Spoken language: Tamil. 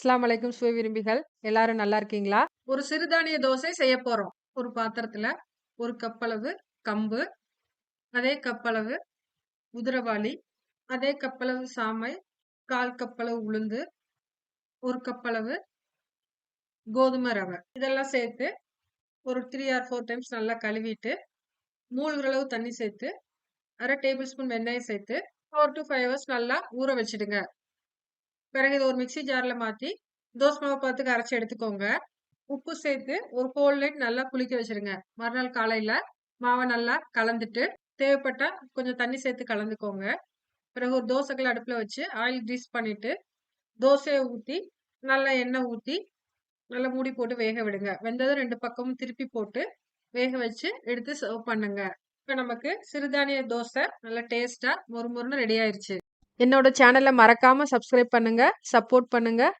அஸ்லாம் அலைக்கும் சுவை விரும்பிகள். எல்லாரும் நல்லா இருக்கீங்களா? ஒரு சிறுதானிய தோசை செய்ய போறோம். ஒரு பாத்திரத்துல ஒரு கப் அளவு கம்பு அதே கப் அளவு குதிரவாளி அதே கப் அளவு சாமை கால் கப் அளவு உளுந்து ஒரு கப் அளவு கோதுமை ரவை. இதெல்லாம் சேர்த்து ஒரு த்ரீ ஆர் ஃபோர் டைம்ஸ் நல்லா கழுவிட்டு மூழ்கிற அளவு தண்ணி சேர்த்து அரை டேபிள் ஸ்பூன் வெந்தயம் சேர்த்து ஃபோர் டு ஃபைவ் ஹவர்ஸ் நல்லா ஊற வச்சிடுங்க. பிறகு இதை ஒரு மிக்ஸி ஜாரில் மாற்றி தோசை மாவு பார்த்துக்கு அரைச்சி எடுத்துக்கோங்க. உப்பு சேர்த்து ஒரு ஹோல் நைட் நல்லா புளிக்க வச்சிருங்க. மறுநாள் காலையில் மாவை நல்லா கலந்துட்டு தேவைப்பட்டால் கொஞ்சம் தண்ணி சேர்த்து கலந்துக்கோங்க. பிறகு ஒரு தோசைக்கல் அடுப்பில் வச்சு ஆயில் க்ரீஸ் பண்ணிவிட்டு தோசையை ஊற்றி நல்லா எண்ணெய் ஊற்றி நல்லா மூடி போட்டு வேக விடுங்க. வெந்ததும் ரெண்டு பக்கமும் திருப்பி போட்டு வேக வச்சு எடுத்து சர்வ் பண்ணுங்க. இப்போ நமக்கு சிறுதானிய தோசை நல்லா டேஸ்ட்டாக மொறு மொறுன்னு ரெடி ஆயிடுச்சு என்னோட சேனலை மறக்காமல் சப்ஸ்கிரைப் பண்ணுங்கள் சப்போர்ட் பண்ணுங்கள்